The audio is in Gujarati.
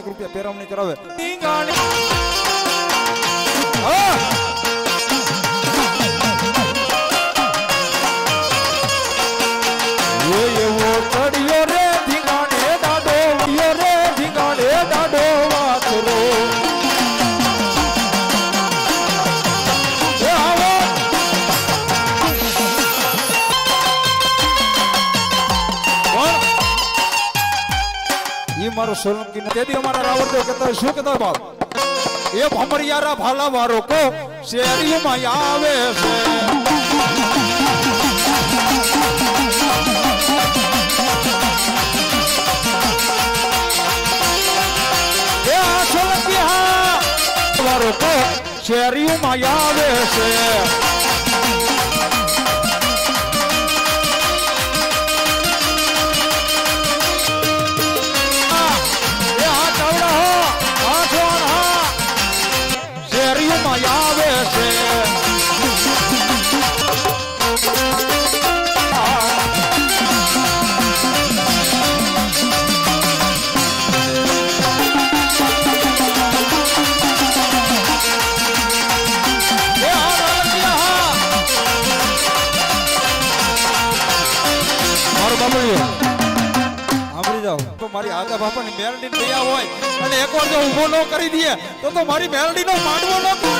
રૂપિયા પેરામણી કરાવે. ઈ મારો સોલંકી. તેથી અમારા રાવણદેવ કહેતા શું કહેતા બાપ એ ભમરિયારા ભાલા વારો કો શેરીમાં આવે છે એ શેરીમાં આવે છે શેરીમાં આવે છે મારું આગા બાપાની મેલડી દયા હોય અને એકવાર જો ઊભો ન કરી દઈએ, તો તો મારી મેલડીનો માંડવો ન તોડવા